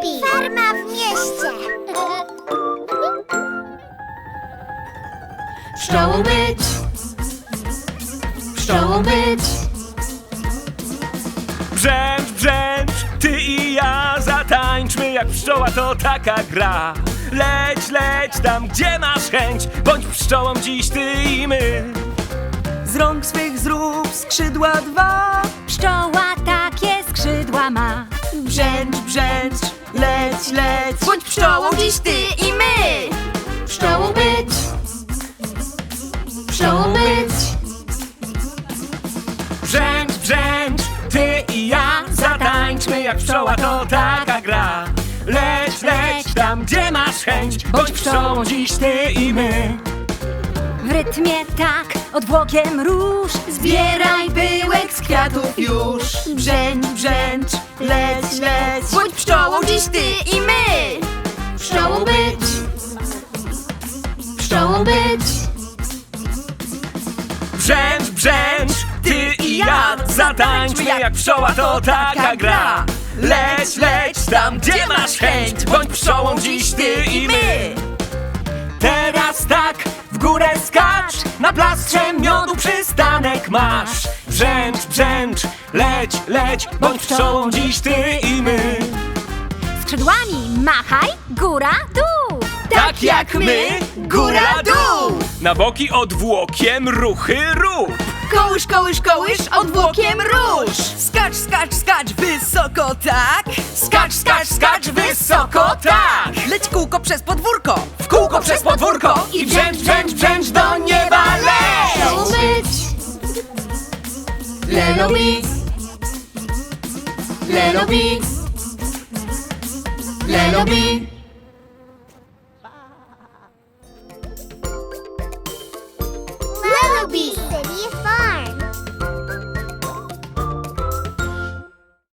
Lelobi. Farma w mieście. Pszczołą być, pszczołą być. Brzęcz, brzęcz, ty i ja zatańczmy jak pszczoła to taka gra. Leć, leć tam, gdzie masz chęć, bądź pszczołą dziś ty i my. Z rąk swych zrób skrzydła dwa leć, leć Bądź pszczołą dziś ty i my. Pszczołą być, pszczołą być. Brzęcz, brzęcz, ty i ja zatańczmy jak pszczoła to taka gra. Leć, leć tam, gdzie masz chęć, bądź pszczołą dziś ty i my. W rytmie tak, odwłokiem róż. Zbieraj pyłek z kwiatów już. Brzęcz, brzęcz, leć, leć Bądź pszczołą dziś ty być. Brzęcz, brzęcz, ty i ja zatańczmy jak pszczoła to taka gra. Leć, leć tam, gdzie masz chęć, bądź pszczołą dziś ty i my. Teraz tak, w górę skacz, na plastrze miodu przystanek masz. Brzęcz, brzęcz, leć, leć, bądź pszczołą dziś ty i my. Skrzydłami machaj, góra, dół. Tak jak my, góra. Na boki odwłokiem ruchy rób. Kołysz, kołysz, kołysz, odwłokiem róż Skacz, skacz, skacz, wysoko tak Skacz, skacz, skacz wysoko, tak! Leć kółko przez podwórko W kółko przez podwórko i brzęcz, brzęcz, brzęcz do nieba leć! być. Lelobi. Lelobi. Lelobi.